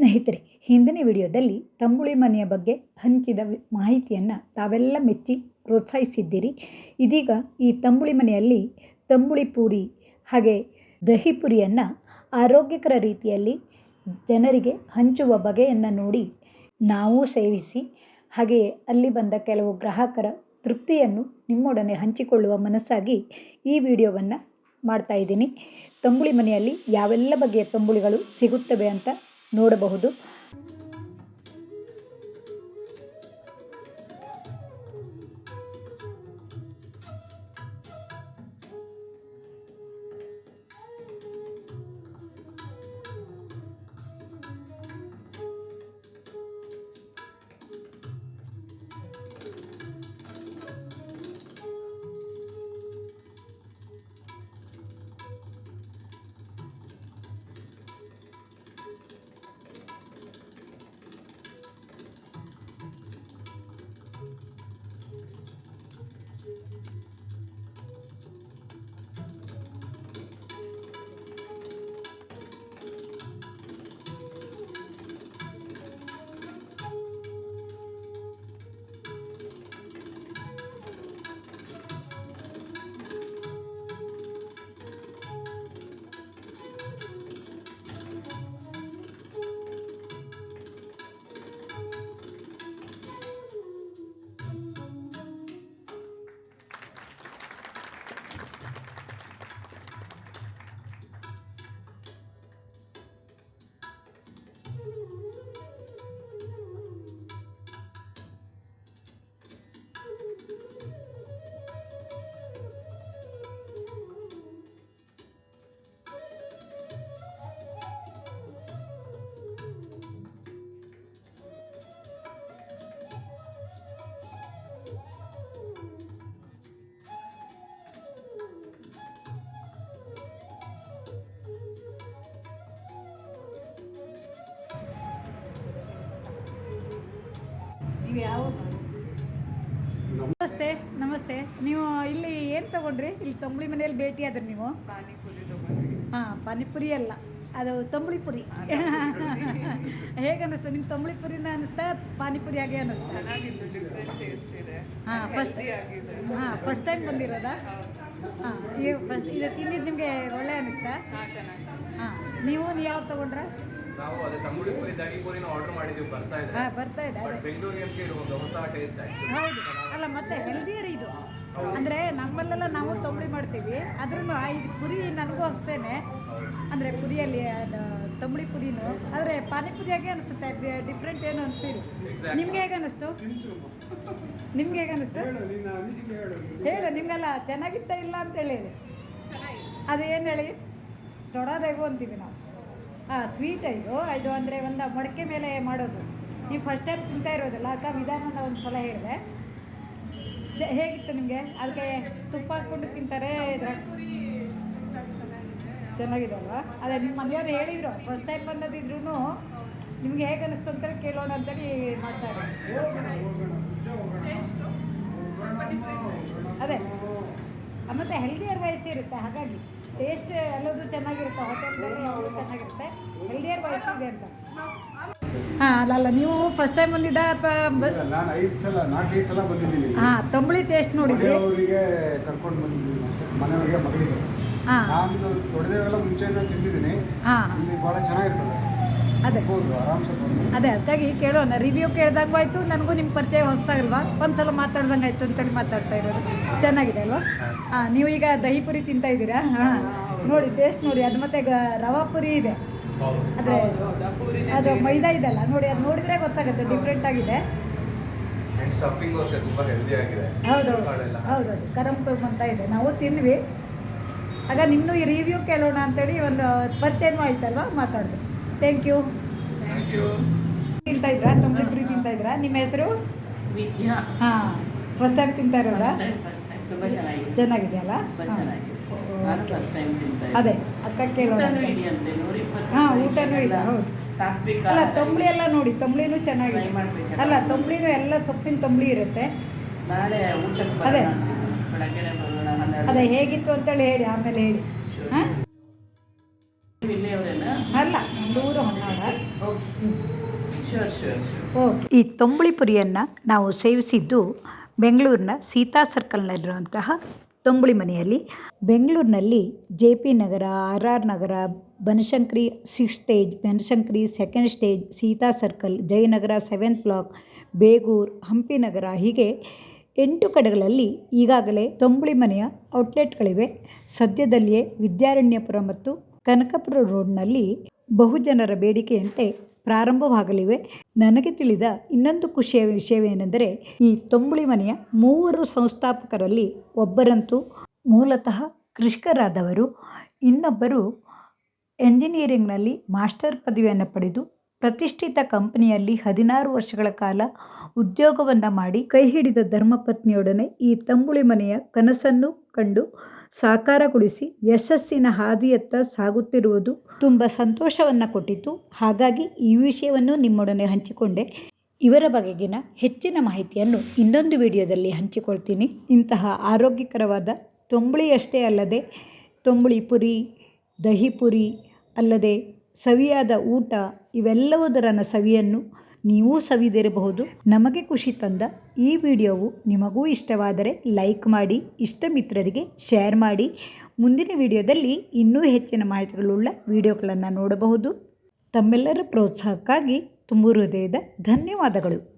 ಸ್ನೇಹಿತರೆ, ಹಿಂದಿನ ವಿಡಿಯೋದಲ್ಲಿ ತಂಬುಳಿ ಮನೆಯ ಬಗ್ಗೆ ಹಂಚಿದ ಮಾಹಿತಿಯನ್ನು ತಾವೆಲ್ಲ ಮೆಚ್ಚಿ ಪ್ರೋತ್ಸಾಹಿಸಿದ್ದೀರಿ. ಇದೀಗ ಈ ತಂಬುಳಿ ಮನೆಯಲ್ಲಿ ತಂಬುಳಿ ಪೂರಿ, ಹಾಗೆ ದಹಿ ಪುರಿಯನ್ನು ಆರೋಗ್ಯಕರ ರೀತಿಯಲ್ಲಿ ಜನರಿಗೆ ಹಂಚುವ ಬಗೆಯನ್ನು ನೋಡಿ ನಾವು ಸೇವಿಸಿ ಹಾಗೆಯೇ ಅಲ್ಲಿ ಬಂದ ಕೆಲವು ಗ್ರಾಹಕರ ತೃಪ್ತಿಯನ್ನು ನಿಮ್ಮೊಡನೆ ಹಂಚಿಕೊಳ್ಳುವ ಮನಸ್ಸಾಗಿ ಈ ವಿಡಿಯೋವನ್ನು ಮಾಡ್ತಾ ಇದ್ದೀನಿ. ತಂಬುಳಿ ಮನೆಯಲ್ಲಿ ಯಾವೆಲ್ಲ ಬಗೆಯ ತಂಬುಳಿಗಳು ಸಿಗುತ್ತವೆ ಅಂತ ನೋಡಬಹುದು. ನೀವು ಯಾವ ನಮಸ್ತೆ ನಮಸ್ತೆ. ನೀವು ಇಲ್ಲಿ ಏನು ತಗೊಂಡ್ರಿ? ಇಲ್ಲಿ ತಂಬುಳಿ ಮನೆಯಲ್ಲಿ ಭೇಟಿ ಆದ್ರಿ ನೀವು? ಪಾನಿಪುರಿ ಹಾಂ ಪಾನಿಪುರಿ ಅಲ್ಲ. ಅದು ತಂಬುಳಿ ಪುರಿ. ಹೇಗೆ ಅನ್ನಿಸ್ತು ನಿಮ್ಮ ತಂಬುಳಿ ಪುರಿನ ಅನ್ನಿಸ್ತಾ ಪಾನಿಪುರಿ ಹಾಗೆ ಅನ್ನಿಸ್ತಾ ಹಾಂ ಫಸ್ಟ್ ಹಾಂ ಫಸ್ಟ್ ಟೈಮ್ ಬಂದಿರೋದಾ? ಹಾಂ ಫಸ್ಟ್ ಇದು ತಿಂದಿದ್ದು ನಿಮಗೆ ಒಳ್ಳೆ ಅನಿಸ್ತಾ? ಹಾಂ ನೀವು ಹಾಂ ನೀವು ಯಾವ್ದು ತೊಗೊಂಡ್ರ? ನಾವು ಅದೇ ತಂಬುಳಿ ಪುರಿ ದಡಿ ಪುರಿನ ಆರ್ಡರ್ ಮಾಡಿದ್ದೀವಿ ಬರ್ತಾ ಇದೆ. ಹಾಂ ಬರ್ತಾ ಇದೆ ಬಟ್ ಇದು ಒಂದು ಹೊಸ ಟೇಸ್ಟ್ ಆಕ್ಚುಲಿ ಹೌದು. ಅಲ್ಲ ಮತ್ತೆ ಹೆಲ್ದಿಯರ್ ಇದು. ಅಂದ್ರೆ ನಮ್ಮಲ್ಲೆಲ್ಲ ನಾವು ತೊಂಬುಳಿ ಮಾಡ್ತೀವಿ. ಅದ್ರೂ ಇದು ಪುರಿ ನನಗೂ ಅಷ್ಟೇನೆ. ಅಂದ್ರೆ ಪುರಿಯಲ್ಲಿ ಅದು ತಂಬುಳಿ ಪುರಿನು. ಆದರೆ ಪಾನಿಪುರಿ ಹಾಗೆ ಅನಿಸುತ್ತೆ. ಡಿಫ್ರೆಂಟ್ ಏನು ಅನಿಸಿಲ್ಲ. ನಿಮ್ಗೆ ಹೇಗೆ ಅನಿಸ್ತು? ನಿಮ್ಗೆ ಹೇಗೆ ಅನಿಸ್ತು? ಹೇಳು ನಿಮ್ಗೆಲ್ಲ ಚೆನ್ನಾಗಿತ್ತ ಇಲ್ಲ ಅಂತ ಹೇಳಿ. ಅದು ಏನು ಹೇಳಿ? ದೊಡ್ಡದೇಗು ಅಂತೀವಿ ನಾವು. ಹಾಂ ಸ್ವೀಟ್ ಇದು. ಇದು ಅಂದರೆ ಒಂದು ಮಡಕೆ ಮೇಲೆ ಮಾಡೋದು. ನೀವು ಫಸ್ಟ್ ಟೈಮ್ ತಿಂತಾ ಇರೋದಲ್ಲ ಅಕ್ಕ ನಾನು ಒಂದು ಸಲ ಹೇಳಿದೆ. ಹೇಗಿತ್ತು ನಿಮಗೆ? ಅದಕ್ಕೆ ತುಪ್ಪ ಹಾಕ್ಕೊಂಡು ತಿಂತಾರೆ ಇದ್ರ ಚೆನ್ನಾಗಿದೆ ಅಲ್ವಾ ಅದೇ ನಿಮ್ಮ ಮನೆಯವರು ಹೇಳಿದರು. ಫಸ್ಟ್ ಟೈಮ್ ಬಂದದಿದ್ರು ನಿಮ್ಗೆ ಹೇಗೆ ಅನಿಸ್ತು ಅಂತ ಕೇಳೋಣ ಅಂತೇಳಿ ಮಾಡ್ತಾರೆ ಅದೇ, ಮತ್ತು ಹೆಲ್ದಿಯರ್ ವಯಸ್ಸು ಇರುತ್ತೆ, ಹಾಗಾಗಿ ಟೇಸ್ಟ್ ಎಲ್ಲದೂ ಚೆನ್ನಾಗಿರುತ್ತೆ. ಅಂತ. ಹಾಂ ಅಲ್ಲ ಅಲ್ಲ ನೀವು ಫಸ್ಟ್ ಟೈಮ್ ಬಂದಿದ್ದ ಅಥವಾ ನಾನು ಐದು ಸಲ ನಾಲ್ಕೈದು ಸಲ ಬಂದಿದ್ದೀನಿ ಹಾಂ ತಂಬುಳಿ ಟೇಸ್ಟ್ ನೋಡಿದ್ರಿ? ಮನೆಯವರಿಗೆ ಕರ್ಕೊಂಡು ಬಂದಿದ್ದೀನಿ ಅಷ್ಟೇ ಮನೆಯವರಿಗೆ ಮಗಳಿಗೆ. ಹಾಂ. ನಾನು ದೊಡ್ಡದೇವೆಲ್ಲ ಮುಂಚೆಯಿಂದ ತಿಂದಿದ್ದೀನಿ. ಹಾಂ. ಇಲ್ಲಿ ಭಾಳ ಚೆನ್ನಾಗಿರ್ತದೆ. ಅದೇ. ಅದೇ ಅದಕ್ಕಾಗಿ ಕೇಳೋಣ. ರಿವ್ಯೂ ಕೇಳ್ದಂಗೂ ಆಯಿತು ನನಗೂ ನಿಮ್ಮ ಪರಿಚಯ ಹೊಸ್ದಾಗಲ್ವಾ ಒಂದು ಸಲ ಮಾತಾಡ್ದಂಗೆ ಆಯಿತು ಅಂತೇಳಿ ಮಾತಾಡ್ತಾ ಇರೋದು. ಚೆನ್ನಾಗಿದೆ ಅಲ್ವಾ? ಹಾಂ. ನೀವು ಈಗ ದಹಿ ಪುರಿ ತಿಂತಾ ಇದ್ದೀರಾ? ಹಾಂ. ನೋಡಿ ಟೇಸ್ಟ್ ನೋಡಿ ಅದು ಮತ್ತೆ ರವಾ ಪುರಿ ಇದೆ. ಪೂರಿನೇ ಅದು ಮೈದಾ ಇದೆಲ್ಲ ನೋಡಿ ಅದು ನೋಡಿದ್ರೆ ಗೊತ್ತಾಗುತ್ತೆ ಡಿಫ್ರೆಂಟ್ ಆಗಿದೆ. ಹೌದು ಹೌದು ಕರಂ ಕುರ್ಮ್ ಅಂತ ಇದೆ. ನಾವು ತಿಂದ್ವಿ. ಆಗ ನಿಮ್ಮನ್ನು ಈ ರಿವ್ಯೂ ಕೇಳೋಣ ಅಂತೇಳಿ ಒಂದು ಪರಿಚಯನೂ ಆಯ್ತಲ್ವಾ? ಮಾತಾಡಿದೆ. ಥ್ಯಾಂಕ್ ಯು ಥ್ಯಾಂಕ್ ಯು ತಿಂತಾ ಇದ್ರಾ? ತಂಬಳಿ ಪುರಿ ತಿಂತಾ ಇದ್ರಾ? ನಿಮ್ಮ ಹೆಸರು? ವಿದ್ಯಾ. ಹಾಂ ಫಸ್ಟ್ ಟೈಮ್ ತಿಂತಾ ಇರೋದಾ? ಫಸ್ಟ್ ಟೈಮ್ ಫಸ್ಟ್ ಟೈಮ್ ತುಂಬ ಚೆನ್ನಾಗಿದೆ. ಚೆನ್ನಾಗಿದೆಯಲ್ಲ? ಅದೇ ಅದಕ್ಕೆ ಕೇಳೋಣ ಹಾಂ ಹೌದು. ಸಾತ್ವಿಕ ಅಲ್ಲ ತಂಬಳಿ ಎಲ್ಲ ನೋಡಿ ತಂಬಳಿನೂ ಚೆನ್ನಾಗಿದೆ. ಮಾಡ್ಬೇಕಲ್ಲ? ಅಲ್ಲ ತಂಬಳಿನೂ ಎಲ್ಲ ಸೊಪ್ಪಿನ ತಂಬಳಿ ಇರುತ್ತೆ. ನಾಳೆ ಊಟಕ್ಕೆ ಅದೇ. ಬರೋಣ ಬೆಳಗ್ಗೆನೆ ಬರೋಣ ಹನ್ನೆರಡು. ಅದೇ ಹೇಗಿತ್ತು ಅಂತೇಳಿ ಹೇಳಿ ಆಮೇಲೆ ಹೇಳಿ. ಹಾಂ? ಇಲ್ಲೇ ಅವರೇನಾ ಅಲ್ಲ ನಮ್ಮದು ಊರು okay sure sure sure okay ಈ ತೊಂಬಳಿ ಪುರಿಯನ್ನ ನಾವು ಸೇವಿಸಿದ್ದು ಬೆಂಗಳೂರಿನ ಸೀತಾ ಸರ್ಕಲ್ನಲ್ಲಿರುವಂತಹ ತೊಂಬಳಿ ಮನೆಯಲ್ಲಿ. ಬೆಂಗಳೂರಿನಲ್ಲಿ J P Nagar R R Nagar Banashankari six stage, Banashankari second stage, Seetha circle, Jayanagar seventh block, Begur Hampi Nagar ಹೀಗೆ ಎಂಟು ಕಡೆಗಳಲ್ಲಿ ಈಗಾಗಲೇ ತೊಂಬಳಿ ಮನೆಯ ಔಟ್ಲೆಟ್ಗಳಿವೆ. ಸದ್ಯದಲ್ಲಿಯೇ ವಿದ್ಯಾರಣ್ಯಪುರ ಮತ್ತು ಕನಕಪುರ ರೋಡ್ನಲ್ಲಿ ಬಹುಜನರ ಬೇಡಿಕೆಯಂತೆ ಪ್ರಾರಂಭವಾಗಲಿವೆ. ನನಗೆ ತಿಳಿದ ಇನ್ನೊಂದು ಖುಷಿಯ ವಿಷಯವೇನೆಂದರೆ, ಈ ತೊಂಬಳಿ ಮನೆಯ ಮೂವರು ಸಂಸ್ಥಾಪಕರಲ್ಲಿ ಒಬ್ಬರಂತೂ ಮೂಲತಃ ಕೃಷಿಕರಾದವರು. ಇನ್ನೊಬ್ಬರು ಎಂಜಿನಿಯರಿಂಗ್ನಲ್ಲಿ ಮಾಸ್ಟರ್ ಪದವಿಯನ್ನು ಪಡೆದು ಪ್ರತಿಷ್ಠಿತ ಕಂಪನಿಯಲ್ಲಿ ಹದಿನಾರು ವರ್ಷಗಳ ಕಾಲ ಉದ್ಯೋಗವನ್ನು ಮಾಡಿ ಕೈ ಹಿಡಿದ ಧರ್ಮಪತ್ನಿಯೊಡನೆ ಈ ತಂಬುಳಿ ಮನೆಯ ಕನಸನ್ನು ಕಂಡು ಸಾಕಾರಗೊಳಿಸಿ ಯಶಸ್ಸಿನ ಹಾದಿಯತ್ತ ಸಾಗುತ್ತಿರುವುದು ತುಂಬ ಸಂತೋಷವನ್ನು ಕೊಟ್ಟಿತು. ಹಾಗಾಗಿ ಈ ವಿಷಯವನ್ನು ನಿಮ್ಮೊಡನೆ ಹಂಚಿಕೊಂಡೆ. ಇವರ ಬಗೆಗಿನ ಹೆಚ್ಚಿನ ಮಾಹಿತಿಯನ್ನು ಇನ್ನೊಂದು ವಿಡಿಯೋದಲ್ಲಿ ಹಂಚಿಕೊಳ್ತೀನಿ. ಇಂತಹ ಆರೋಗ್ಯಕರವಾದ ತಂಬುಳಿಯಷ್ಟೇ ಅಲ್ಲದೆ ತಂಬುಳಿ ಪುರಿ, ದಹಿ ಪುರಿ ಅಲ್ಲದೆ ಸವಿಯಾದ ಊಟ ಇವೆಲ್ಲವುದರ ಸವಿಯನ್ನು ನೀವೂ ಸವಿದಿರಬಹುದು. ನಮಗೆ ಖುಷಿ ತಂದ ಈ ವಿಡಿಯೋವು ನಿಮಗೂ ಇಷ್ಟವಾದರೆ ಲೈಕ್ ಮಾಡಿ ಇಷ್ಟ ಮಿತ್ರರಿಗೆ ಶೇರ್ ಮಾಡಿ. ಮುಂದಿನ ವಿಡಿಯೋದಲ್ಲಿ ಇನ್ನೂ ಹೆಚ್ಚಿನ ಮಾಹಿತಿಗಳುಳ್ಳ ವಿಡಿಯೋಗಳನ್ನು ನೋಡಬಹುದು. ತಮ್ಮೆಲ್ಲರ ಪ್ರೋತ್ಸಾಹಕ್ಕಾಗಿ ತುಂಬು ಹೃದಯದ ಧನ್ಯವಾದಗಳು.